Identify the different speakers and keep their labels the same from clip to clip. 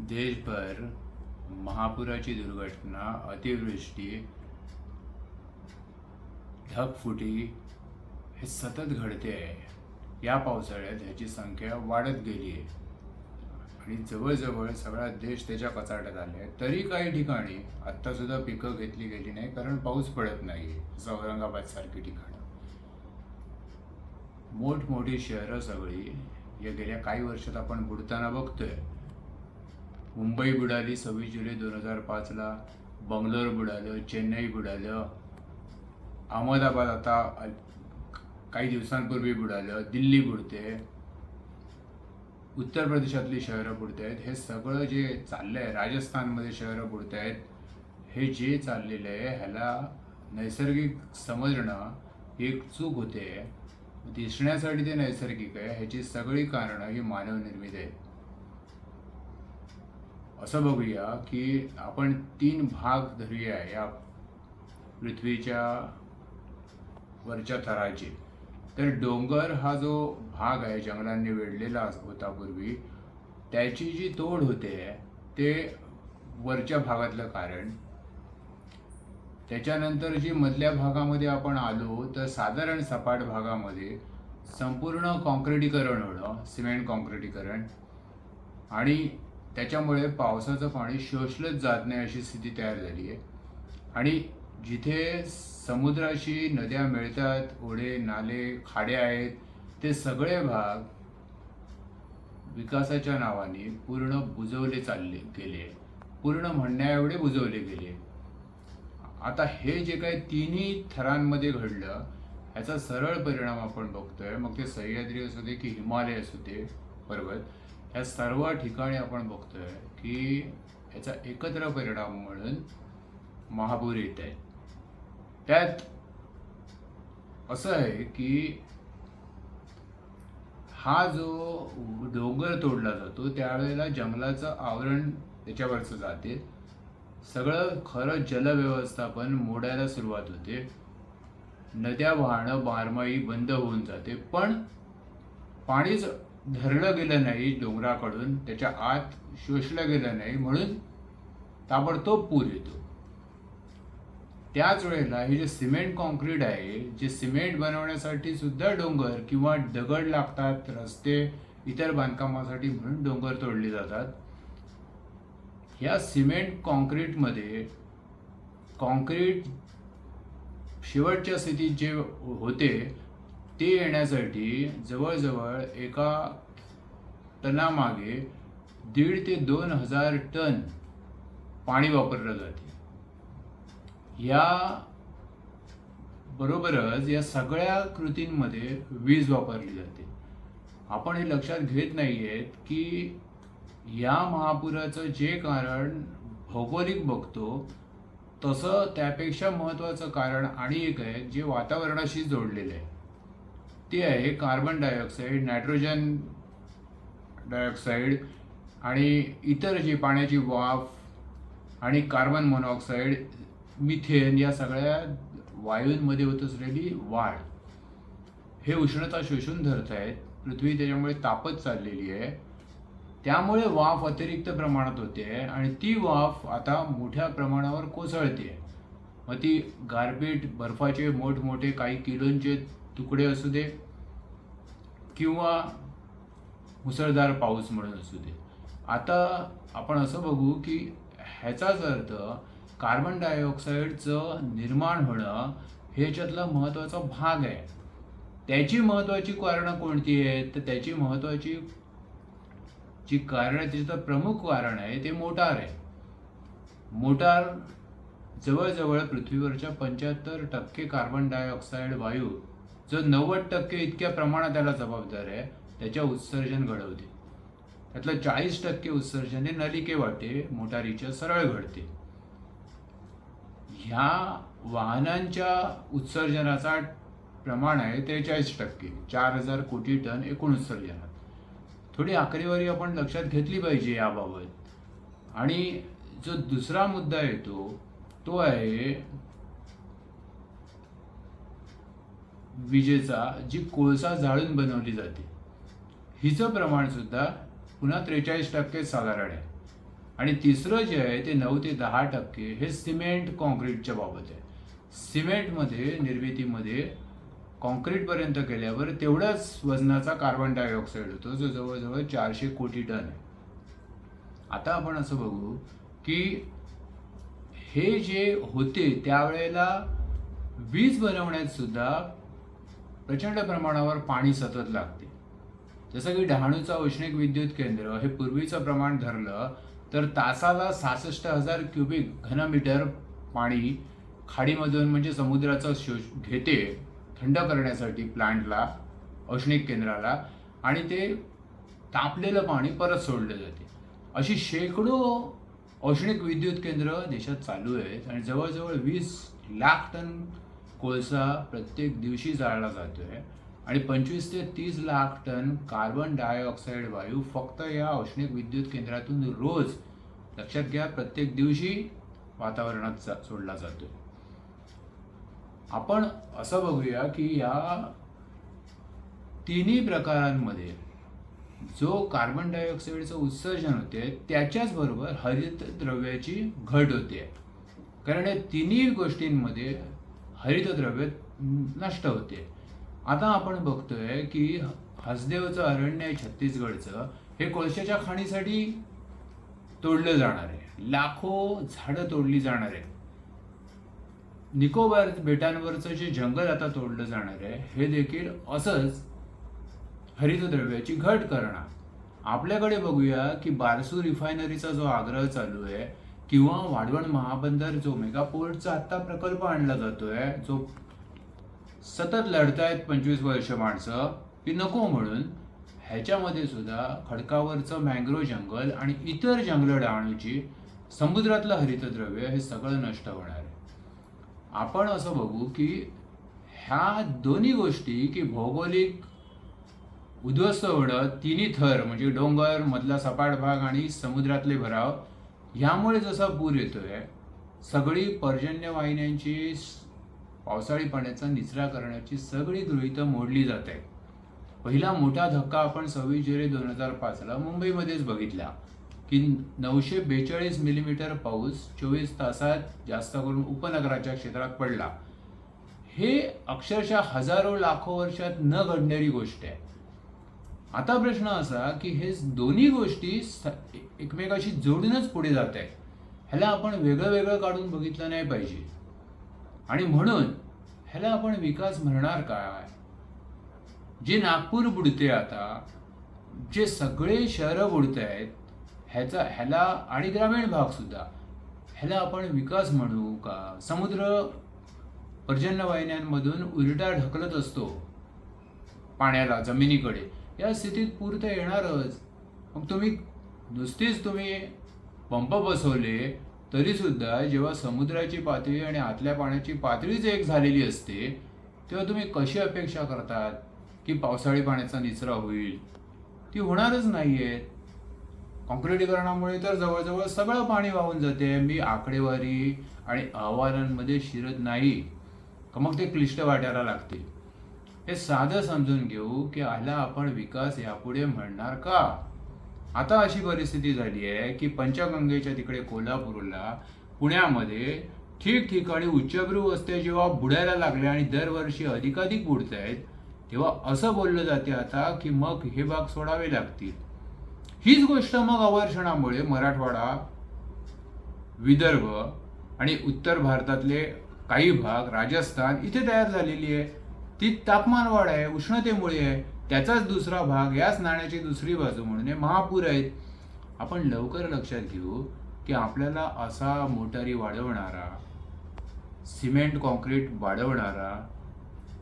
Speaker 1: देशभर महापुराची दुर्घटना अतिवृष्टी ढगफुटी हे सतत घडते आहे. या पावसाळ्यात ह्याची संख्या वाढत गेली आहे. आणि जवळजवळ सगळा देश त्याच्या कचाट्यात आले आहे तरी काही ठिकाणी आत्तासुद्धा पिकं घेतली गेली नाही कारण पाऊस पडत नाही जसं औरंगाबाद सारखी ठिकाणं. मोठमोठी शहरं सगळी या गेल्या काही वर्षात आपण बुडताना बघतोय. मुंबई बुडाली सव्वीस जुलै दोन हजार पाचला बंगलोर बुडालं चेन्नई बुडालं. अहमदाबाद आता काही दिवसांपूर्वी बुडालं दिल्ली बुडते. उत्तर प्रदेशातली शहरं बुडत आहेत. हे सगळं जे चाललं आहे राजस्थानमध्ये शहरं बुडत आहेत हे जे चाललेलं आहे ह्याला नैसर्गिक समजणं ही एक चूक होते. दिसण्यासाठी ते नैसर्गिक आहे ह्याची सगळी कारणं ही मानवनिर्मित आहेत. असं बघूया की आपण तीन भाग धरूया या पृथ्वीच्या वरच्या थराचे. तर डोंगर हा जो भाग आहे जंगलांनी वेढलेला होता पूर्वी त्याची जी तोड होते ते वरच्या भागातलं कारण. त्याच्यानंतर जी मधल्या भागामध्ये आपण आलो तर साधारण सपाट भागामध्ये संपूर्ण कॉन्क्रिटीकरण होणं सिमेंट कॉन्क्रिटीकरण. आणि त्याच्यामुळे पावसाचं पाणी शोषलंच जात नाही अशी स्थिती तयार झाली आहे. आणि जिथे समुद्राशी नद्या मिळतात ओढे नाले खाडे आहेत ते सगळे भाग विकासाच्या नावाने पूर्ण बुजवले चालले गेले पूर्ण म्हणण्या एवढे बुजवले गेले आता हे जे काही तिन्ही थरांमध्ये घडलं ह्याचा सरळ परिणाम आपण बघतोय. मग ते सह्याद्री असू दे की हिमालय असू दे पर्वत या सर्व ठिकाणी आपण बघतोय की याचा एकत्र परिणाम म्हणून महापूर येत आहे त्यात असं आहे की हा जो डोंगर तोडला जातो त्यावेळेला जंगलाचं आवरण त्याच्यावरचं जाते. सगळं खरं जलव्यवस्थापन मोडायला सुरुवात होते. नद्या वाहणं बारमाही बंद होऊन जाते. पण पाणीच धरलं गेलं नाही डोंगराकडून त्याच्या आत शोषलं गेलं नाही म्हणून ताबडतोब पूर येतो. त्याच वेळेला हे जे सिमेंट कॉन्क्रीट आहे जे सिमेंट बनवण्यासाठी सुद्धा डोंगर किंवा दगड लागतात रस्ते इतर बांधकामासाठी म्हणून डोंगर तोडले जातात. ह्या सिमेंट कॉन्क्रीटमध्ये कॉन्क्रीट शेवटच्या स्थितीत जे होते ते येण्यासाठी जवळजवळ एका टनामागे दीड ते दोन हजार टन पाणी वापरलं जाते. या बरोबरच या सगळ्या कृतींमध्ये वीज वापरली जाते. आपण हे लक्षात घेत नाही आहेत की या महापुराचं जे कारण भौगोलिक बघतो तसं त्यापेक्षा महत्त्वाचं कारण आणि एक आहे जे वातावरणाशी जोडलेलं आहे. ते आहे कार्बन डायऑक्साईड नायट्रोजन डायऑक्साईड आणि इतर जी पाण्याची वाफ आणि कार्बन मोनॉक्साईड मिथेन या सगळ्या वायूंमध्ये होत असलेली वाढ. हे उष्णता शोषून धरत आहेत. पृथ्वी त्याच्यामुळे तापत चाललेली आहे. त्यामुळे वाफ अतिरिक्त प्रमाणात होते आणि ती वाफ आता मोठ्या प्रमाणावर कोसळते. मग ती गारपीट बर्फाचे मोठमोठे काही किलोंचे तुकडे असू दे किंवा मुसळधार पाऊस म्हणून असू दे. आता आपण असं बघू की ह्याचाच अर्थ कार्बन डायऑक्साईडचं निर्माण होणं हे याच्यातला महत्त्वाचा भाग आहे. त्याची महत्त्वाची कारणं कोणती आहेत? तर त्याची महत्त्वाची जी कारण आहे त्याचं प्रमुख कारण आहे ते मोटार आहे. मोटार जवळजवळ पृथ्वीवरच्या पंच्याहत्तर टक्के कार्बन डायऑक्साईड वायू जो नव्वद टक्के इतक्या प्रमाणात त्याला जबाबदार आहे त्याच्या उत्सर्जन घडवते. त्यातलं चाळीस टक्के उत्सर्जन हे नलिके वाटे मोटारीच्या सरळ घडते. ह्या वाहनांच्या उत्सर्जनाचा प्रमाण आहे त्रेचाळीस टक्के चार हजार कोटी टन एकूण उत्सर्जनात. थोडी आकडेवारी आपण लक्षात घेतली पाहिजे याबाबत. आणि जो दुसरा मुद्दा येतो तो आहे विजेचा जी कोळसा जाळून बनवली जाते. हिचं प्रमाणसुद्धा पुन्हा त्रेचाळीस टक्के साधारण आहे. आणि तिसरं जे आहे ते नऊ ते दहा टक्के हे सिमेंट कॉन्क्रीटच्या बाबत आहे. सिमेंटमध्ये निर्मितीमध्ये कॉन्क्रीटपर्यंत केल्यावर तेवढ्याच वजनाचा कार्बन डायऑक्साईड होतो जो जवळजवळ चारशे कोटी टन आहे. आता आपण असं बघू की हे जे होते त्यावेळेला वीज बनवण्यात सुद्धा प्रचंड प्रमाणावर पाणी सतत लागते. जसं की डहाणूचं औष्णिक विद्युत केंद्र हे पूर्वीचं प्रमाण धरलं तर तासाला सहासष्ट हजार क्युबिक घनमीटर पाणी खाडीमधून म्हणजे समुद्राचं शोष घेते थंड करण्यासाठी प्लांटला औष्णिक केंद्राला आणि ते तापलेलं पाणी परत सोडलं जाते. अशी शेकडो औष्णिक विद्युत केंद्र देशात चालू आहेत आणि जवळजवळ वीस लाख टन कोळसा प्रत्येक दिवशी जाळला जातोय आणि पंचवीस ते तीस लाख टन कार्बन डायऑक्साईड वायू फक्त या औष्णिक विद्युत केंद्रातून रोज लक्षात घ्या प्रत्येक दिवशी वातावरणात जा- सोडला जातोय. आपण असं बघूया की या तिन्ही प्रकारांमध्ये जो कार्बन डायऑक्साईडचं उत्सर्जन होते त्याच्याच बरोबर हरित द्रव्याची घट होते. कारण या तिन्ही गोष्टींमध्ये हरितद्रव्य नष्ट होते. आता आपण बघतोय की हसदेवचं अरण्य आहे छत्तीसगडचं हे कोळशाच्या खाणीसाठी तोडलं जाणार आहे. लाखो झाडं तोडली जाणार आहेत. निकोबार बेटांवरचं जे जंगल आता तोडलं जाणार आहे हे देखील असंच हरितद्रव्याची घट करणार. आपल्याकडे बघूया की बारसू रिफायनरीचा जो आग्रह चालू आहे किंवा वाढवण महाबंदर जो मेगापोर्टचा आत्ता प्रकल्प आणला जातोय जो सतत लढतायत पंचवीस वर्ष माणसं की नको म्हणून ह्याच्यामध्ये सुद्धा खडकावरचं मँग्रोव जंगल आणि इतर जंगलं डहाणूची समुद्रातलं हरितद्रव्य हे सगळं नष्ट होणार आहे. आपण असं बघू की ह्या दोन्ही गोष्टी की भौगोलिक उद्ध्वस्त होणं तिन्ही थर म्हणजे डोंगर मधला सपाट भाग आणि समुद्रातले भराव ह्यामुळे जसा पूर येतोय सगळी पर्जन्य वाहिन्यांची पावसाळी पाण्याचा निचरा करण्याची सगळी गृहीतं मोडली जात. आहेत पहिला मोठा धक्का आपण सव्वीस जुलै दोन हजार पाचला मुंबईमध्येच बघितला की नऊशे बेचाळीस मिलीमीटर पाऊस चोवीस तासात जास्त करून उपनगराच्या क्षेत्रात पडला. हे अक्षरशः हजारो लाखो वर्षात न घडणारी गोष्ट आहे. आता प्रश्न असा की हे दोन्ही गोष्टी एकमेकाशी जोडूनच पुढे जात आहेत. ह्याला आपण वेगळं वेगळं काढून बघितलं नाही पाहिजे. आणि म्हणून ह्याला आपण विकास म्हणणार काय? जे नागपूर बुडते आता जे सगळे शहरं बुडत आहेत ह्याचा ह्याला आणि ग्रामीण भाग सुद्धा ह्याला आपण विकास म्हणू का? समुद्र पर्जन्य वाहिन्यांमधून उलटा ढकलत असतो. पाण्याला जमिनीकडे. या स्थितीत पूर तर येणारच. मग तुम्ही नुसतीच तुम्ही पंप बसवले तरीसुद्धा जेव्हा समुद्राची पातळी आणि आतल्या पाण्याची पातळीच एक झालेली असते तेव्हा तुम्ही कशी अपेक्षा करतात की पावसाळी पाण्याचा निचरा होईल? ती होणारच नाही आहेत कॉन्क्रिटीकरणामुळे तर जवळजवळ सगळं पाणी वाहून जाते. मी आकडेवारी आणि अहवालांमध्ये शिरत नाही. का मग ते क्लिष्ट वाटायला लागतील हे साधं समजून घेऊ की आला आपण विकास यापुढे म्हणणार का? आता अशी परिस्थिती झाली आहे की पंचगंगेच्या तिकडे कोल्हापूरला पुण्यामध्ये ठिकठिकाणी उच्चभ्रू वस्त्या जेव्हा बुडायला लागल्या आणि दरवर्षी अधिकाधिक बुडत आहेत तेव्हा असं बोललं जाते आता की मग हे भाग सोडावे लागतील. हीच गोष्ट मग अवर्षणामुळे मराठवाडा विदर्भ आणि उत्तर भारतातले काही भाग राजस्थान इथे तयार झालेली आहे. ती तापमान वाढ आहे उष्णतेमुळे आहे त्याचाच दुसरा भाग याच नाण्याची दुसरी बाजू म्हणून हे महापूर आहेत. आपण लवकर लक्षात घेऊ की आपल्याला असा मोटारी वाढवणारा सिमेंट कॉन्क्रीट वाढवणारा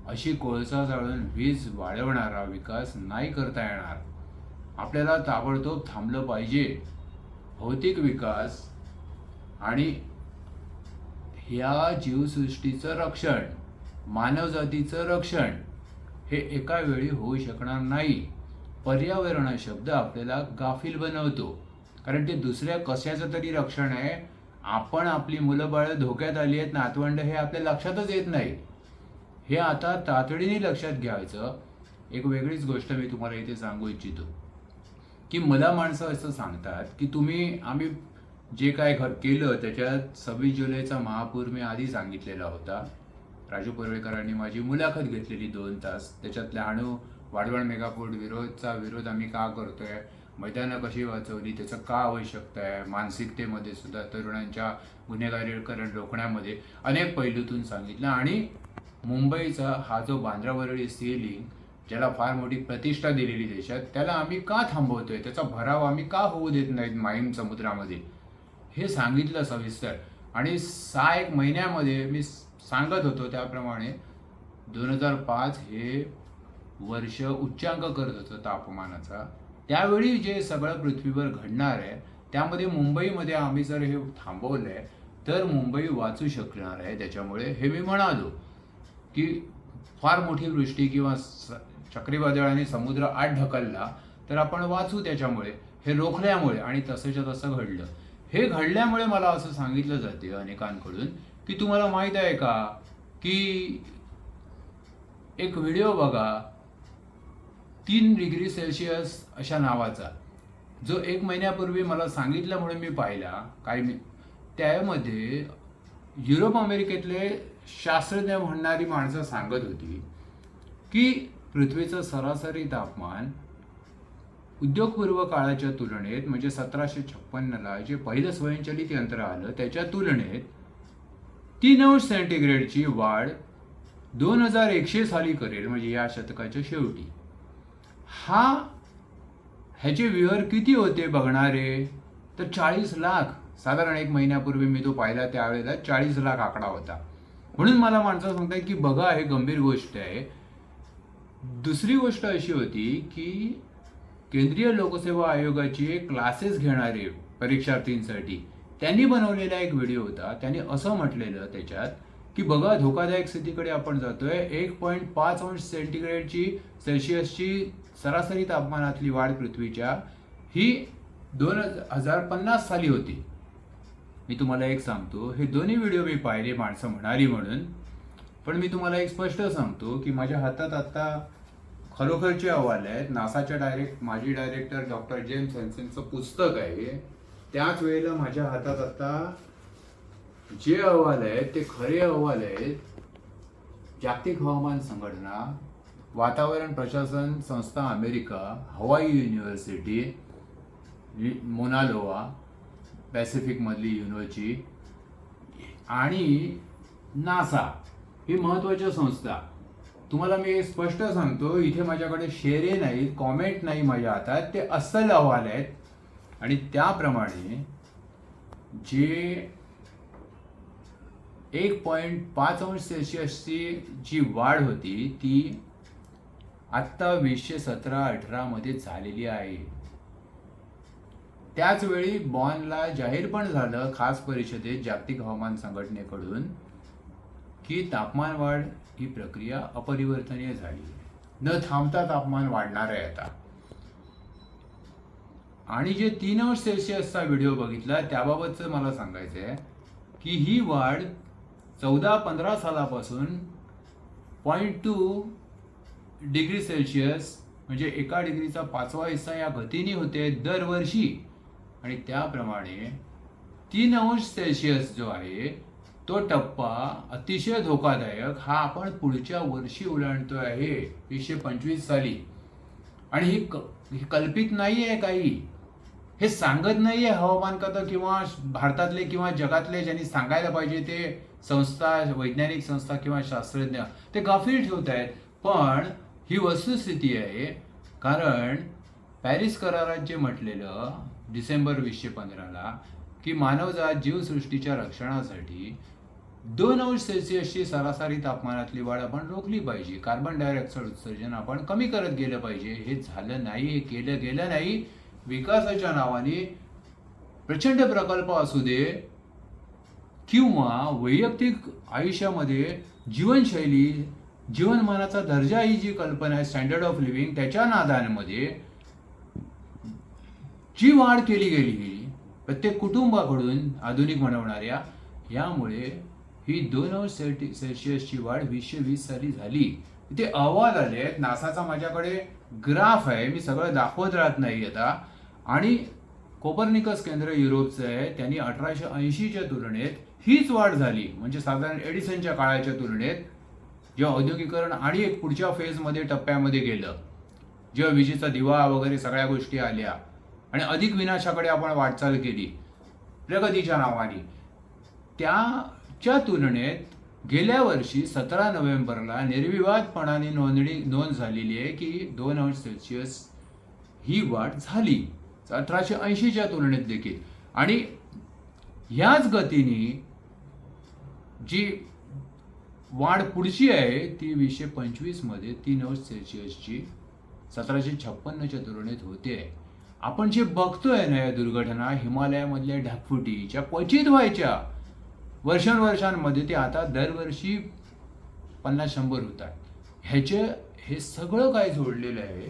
Speaker 1: अशी कोळसा जाळून वीज वाढवणारा विकास नाही करता येणार. आपल्याला ताबडतोब थांबलं पाहिजे. भौतिक विकास आणि ह्या जीवसृष्टीचं रक्षण. मानवजातीचं रक्षण हे एका वेळी होऊ शकणार नाही. पर्यावरण हा शब्द आपल्याला गाफील बनवतो. कारण ते दुसऱ्या कशाचं तरी रक्षण आहे. आपण आपली मुलं बाळं धोक्यात आली आहेत नातवंड हे आपल्या लक्षातच येत नाही. हे आता तातडीने लक्षात घ्यायचं. एक वेगळीच गोष्ट मी तुम्हाला इथे सांगू इच्छितो. की मला माणसं असं सांगतात की तुम्ही आम्ही जे काय घ केलं त्याच्यात सव्वीस जुलैचा महापूर मी आधी सांगितलेला होता. राजू परुळेकरांनी माझी मुलाखत घेतलेली दोन तास. त्याच्यातल्या अणू वाढवण मेगापोर्ट विरोधचा विरोध आम्ही का करतोय? मैदानं कशी वाचवली? त्याचं का आवश्यकता आहे? मानसिकतेमध्ये सुद्धा तरुणांच्या गुन्हेगारीकरण रोखण्यामध्ये अनेक पैलूतून सांगितलं. आणि मुंबईचा हा जो बांद्रावरळी सी लिंक ज्याला फार मोठी प्रतिष्ठा दिलेली देशात त्याला आम्ही का थांबवतोय? त्याचा भराव आम्ही का होऊ देत नाहीत माहीम समुद्रामध्ये? हे सांगितलं सविस्तर. आणि सहा एक महिन्यामध्ये मी सांगत होतो त्याप्रमाणे दोन हजार पाच हे वर्ष उच्चांक करत होतं तापमानाचा. त्यावेळी जे सगळं पृथ्वीवर घडणार आहे त्यामध्ये मुंबईमध्ये आम्ही जर हे थांबवलं आहे तर मुंबई वाचू शकणार आहे. त्याच्यामुळे हे मी म्हणालो की फार मोठी वृष्टी किंवा चक्रीवादळाने समुद्र आत ढकलला तर आपण वाचू त्याच्यामुळे. हे रोखल्यामुळे आणि तसंच्या तसं घडलं. हे घडल्यामुळे मला असं सांगितलं जाते अनेकांकडून की तुम्हाला माहीत आहे का की एक व्हिडिओ बघा तीन डिग्री सेल्सिअस अशा नावाचा. जो एक महिन्यापूर्वी मला सांगितल्यामुळे मी पाहिला काही मी त्यामध्ये युरोप अमेरिकेतले शास्त्रज्ञ म्हणणारी माणसं सांगत होती की पृथ्वीचं सरासरी तापमान उद्योगपूर्व काळाच्या तुलनेत म्हणजे सतराशे छप्पन्नला जे पहिलं स्वयंचलित यंत्र आलं त्याच्या तुलनेत तीन अंश सेंटीग्रेडची वाढ दोन हजार एकशे साली करेल म्हणजे या शतकाच्या शेवटी. हा ह्याचे विहर किती होते बघणारे? तर चाळीस लाख. साधारण एक महिन्यापूर्वी मी तो पाहिला त्यावेळेला चाळीस लाख आकडा होता. म्हणून मला माणसं सांगतात की बघा हे गंभीर गोष्ट आहे. दुसरी गोष्ट अशी होती की केंद्रीय लोकसेवा आयोगाचे क्लासेस घेणारे परीक्षार्थींसाठी त्यांनी बनवलेला एक व्हिडिओ होता. त्यांनी असं म्हटलेलं त्याच्यात की बघा धोकादायक स्थितीकडे आपण जातोय. एक पॉईंट पाच अंश सेंटीग्रेडची सेल्सिअसची सरासरी तापमानातली वाढ पृथ्वीच्या ही दोन हजार पन्नास साली होती. मी तुम्हाला एक सांगतो हे दोन्ही व्हिडिओ मी पाहिले माणसं म्हणाली म्हणून. पण मी तुम्हाला एक स्पष्ट सांगतो की माझ्या हातात आत्ता खरोखरचे अहवाल आहेत. नासाच्या डायरेक्ट माजी डायरेक्टर डॉक्टर जेम्स हॅन्सनचं पुस्तक आहे. त्याच वेळेला माझ्या हातात आता जे अहवाल आहेत ते खरे अहवाल आहेत जागतिक हवामान संघटना वातावरण प्रशासन संस्था America Hawaii university Mauna Loa पॅसिफिकमधली university आणि नासा ही महत्त्वाच्या संस्था. तुम्हाला मी स्पष्ट सांगतो इथे माझ्याकडे शेरे नाहीत कॉमेंट नाही माझ्या हातात ते अस्सल अहवाल आहेत. आणि त्याप्रमाणे जे एक पॉईंट पाच अंश सेल्सिअसची जी वाढ होती ती आत्ता वीसशे सतरा अठरामध्ये झालेली आहे. त्याच वेळी बॉनला जाहीर पण झालं खास परिषदेत जागतिक हवामान संघटनेकडून की तापमान वाढ ही प्रक्रिया अपरिवर्तनीय झाली. न थांबता तापमान वाढणार आहे आता. आणि जे तीन अंश सेल्सिअसचा व्हिडिओ बघितला त्याबाबतचं मला सांगायचं आहे की ही वाढ चौदा पंधरा सालापासून पॉईंट टू डिग्री सेल्सिअस म्हणजे एका डिग्रीचा पाचवा हिस्सा या गतीने होते दरवर्षी. आणि त्याप्रमाणे तीन अंश सेल्सिअस जो आहे तो टप्पा अतिशय धोकादायक हा आपण पुढच्या वर्षी ओलांडतो आहे एकशे पंचवीस साली. आणि ही क- ही कल्पित नाही आहे काही. हे सांगत नाही आहे हवामान खातं किंवा भारतातले किंवा जगातले ज्यांनी सांगायला पाहिजे ते संस्था वैज्ञानिक संस्था किंवा शास्त्रज्ञ ते गाफील ठेवत आहेत. पण ही वस्तुस्थिती आहे कारण पॅरिस करारात जे म्हटलेलं डिसेंबर वीसशे पंधराला की मानवजात जीवसृष्टीच्या रक्षणासाठी दोन अंश सेल्सिअसची सरासरी तापमानातली वाढ आपण रोखली पाहिजे. कार्बन डायऑक्साईड उत्सर्जन आपण कमी करत गेलं पाहिजे. हे झालं नाही हे केलं गेलं नाही. विकासाच्या नावाने प्रचंड प्रकल्प असू दे किंवा वैयक्तिक आयुष्यामध्ये जीवनशैली जीवनमानाचा दर्जा ही जी कल्पना आहे स्टँडर्ड ऑफ लिव्हिंग त्याच्या नादांमध्ये जी वाढ केली गेली गेली प्रत्येक कुटुंबाकडून आधुनिक म्हणवणाऱ्या यामुळे ही दोन अंश सेल्टी सेल्सिअसची वाढ वीसशे वीस साली झाली. ते अहवाल आले आहेत नासाचा माझ्याकडे ग्राफ आहे मी सगळं दाखवत राहत नाही आता. आणि कोपर्निकस केंद्र युरोपचं आहे त्यांनी अठराशे ऐंशीच्या तुलनेत हीच वाढ झाली. म्हणजे साधारण एडिसनच्या काळाच्या तुलनेत जेव्हा औद्योगिकरण आणि एक पुढच्या फेजमध्ये टप्प्यामध्ये गेलं. जेव्हा विजेचा दिवा वगैरे सगळ्या गोष्टी आल्या आणि अधिक विनाशाकडे आपण वाटचाल केली प्रगतीच्या नावाने. त्याच्या तुलनेत गेल्या वर्षी सतरा नोव्हेंबरला निर्विवादपणाने नोंदणी नोंद झालेली आहे की दोन अंश सेल्सिअस ही वाढ झाली. अठराशे ऐंशीच्या तुलनेत देखील. आणि ह्याच गतीने जी वाढ पुढची आहे ती वीसशे पंचवीसमध्ये तीन अंश सेल्सिअसची सतराशे छप्पन्नच्या तुलनेत होते. आहे आपण जे बघतोय ना या दुर्घटना हिमालयामधल्या ढगफुटीच्या क्वचित व्हायच्या वर्षानुवर्षांमध्ये ते आता दरवर्षी पन्नास शंभर होतात. ह्याचे हे सगळं काय जोडलेलं आहे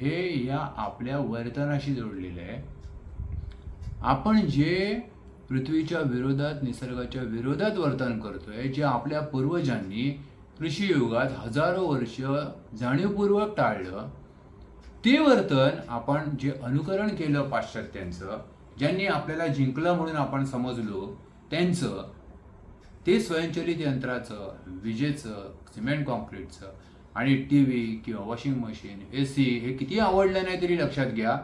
Speaker 1: हे या आपल्या वर्तनाशी जोडलेलं आहे. आपण जे पृथ्वीच्या विरोधात निसर्गाच्या विरोधात वर्तन करतोय जे आपल्या पूर्वजांनी कृषी युगात हजारो वर्ष जाणीवपूर्वक टाळलं ते वर्तन आपण जे अनुकरण केलं पाश्चात्यांचं ज्यांनी आपल्याला जिंकलं म्हणून आपण समजलो त्यांचं ते स्वयंचलित यंत्राचं विजेचं सिमेंट कॉन्क्रीटचं आणि टी व्ही किंवा वॉशिंग मशीन ए सी हे किती आवडलं नाही तरी लक्षात घ्या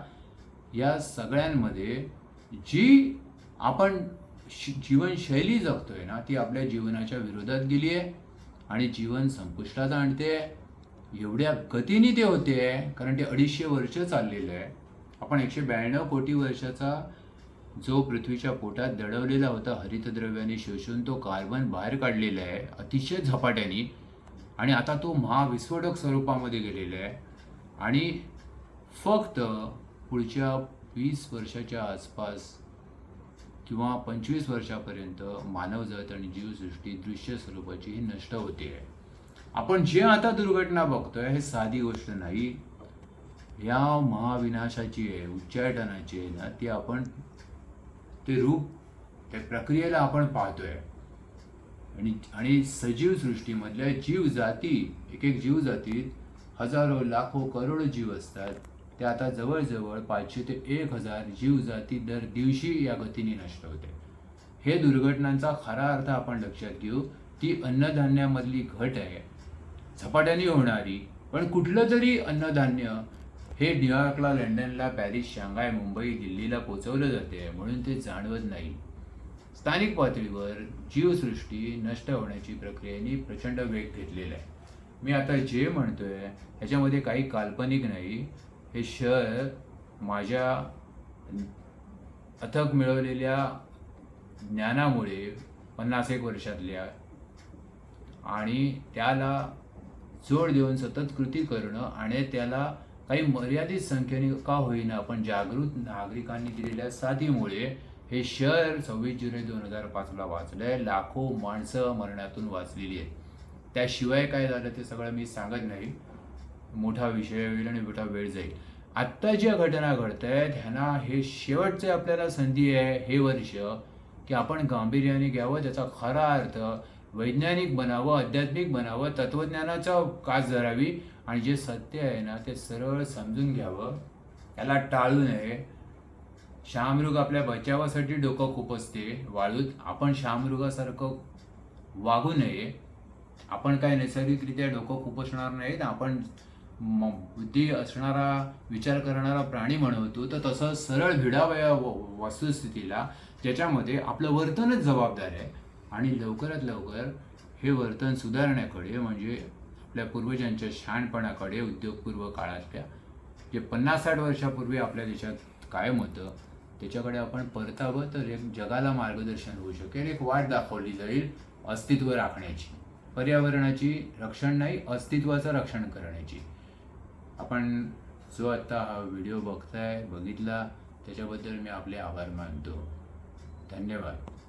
Speaker 1: या सगळ्यांमध्ये जी आपण श- जीवनशैली जगतोय ना ती आपल्या जीवनाच्या विरोधात गेली आहे आणि जीवन संपुष्टात आणते एवढ्या गतीने ते होते कारण ते अडीचशे वर्ष चाललेलं आहे. आपण एकशे ब्याण्णव कोटी वर्षाचा जो पृथ्वीच्या पोटात दडवलेला होता हरितद्रव्याने शोषून तो कार्बन बाहेर काढलेला आहे अतिशय झपाट्याने. आणि आता तो महाविस्फोटक स्वरूपामध्ये गेलेला आहे. आणि फक्त पुढच्या वीस वर्षाच्या आसपास किंवा पंचवीस वर्षापर्यंत मानवजात आणि जीवसृष्टी दृश्य स्वरूपाची ही नष्ट होते. आहे आपण जे आता दुर्घटना बघतोय हे साधी गोष्ट नाही. या महाविनाशाची आहे उच्चाटनाची आहे ना ती आपण ते रूप त्या प्रक्रियेला आपण पाहतोय. आणि आणि सजीव सृष्टीमधल्या जीव जाती एक एक जीव जातीत हजारो लाखो करोडो जीव असतात. ते आता जवळजवळ पाचशे ते एक हजार जीव जाती दर दिवशी या गतीने नष्ट होते. हे दुर्घटनांचा खरा अर्थ आपण लक्षात घेऊ ती अन्नधान्यामधली घट आहे. झपाट्याने होणारी पण कुठलं तरी अन्नधान्य हे न्यूयॉर्कला लंडनला पॅरिस शांघाय मुंबई दिल्लीला पोचवलं जाते म्हणून ते जाणवत नाही. स्थानिक पातळीवर जीवसृष्टी नष्ट होण्याची प्रक्रियेने प्रचंड वेग घेतलेला आहे. मी आता जे म्हणतोय ह्याच्यामध्ये काही काल्पनिक नाही. हे शहर माझ्या अथक मिळवलेल्या ज्ञानामुळे पन्नास एक वर्षातल्या आणि त्याला जोड देऊन सतत कृती करणं आणि त्याला काही मर्यादित संख्येने का होईना पण जागृत नागरिकांनी दिलेल्या साथीमुळे हे शहर सव्वीस जुलै दोन हजार पाचला वाचलंय. लाखो माणसं मरणातून वाचलेली आहेत. त्याशिवाय काय झालं ते सगळं मी सांगत नाही. मोठा विषय होईल आणि मोठा वेळ जाईल. आत्ता ज्या घटना घडत आहेत ह्यांना हे शेवटचे आपल्याला संधी आहे हे वर्ष की आपण गांभीर्याने घ्यावं त्याचा खरा अर्थ वैज्ञानिक बनावं आध्यात्मिक बनावं तत्वज्ञानाचा कास धरावी आणि जे सत्य आहे ना ते सरळ समजून घ्यावं. त्याला टाळू नये. शहामृग आपल्या बचावासाठी डोकं खुपसते वाळूत आपण शहामृगासारखं वागू नये. आपण काय नैसर्गिकरित्या डोकं खुपसणार नाहीत. आपण म- बुद्धी असणारा विचार करणारा प्राणी म्हणवतो तर तसं सरळ भिडावं या व- वस्तुस्थितीला ज्याच्यामध्ये आपलं वर्तनच जबाबदार आहे. आणि लवकरात लवकर हे वर्तन सुधारण्याकडे म्हणजे आपल्या पूर्वजांच्या शहाणपणाकडे उद्योगपूर्व काळातल्या जे पन्नास साठ वर्षापूर्वी आपल्या देशात कायम होतं त्याच्याकडे आपण परतावं तर एक जगाला मार्गदर्शन होऊ शकेल. एक वाट दाखवली जाईल अस्तित्व राखण्याची. पर्यावरणाची रक्षण नाही अस्तित्वाचं रक्षण करण्याची. आपण जो आत्ता हा व्हिडिओ बघताय बघितला त्याच्याबद्दल मी आपले आभार मानतो. धन्यवाद.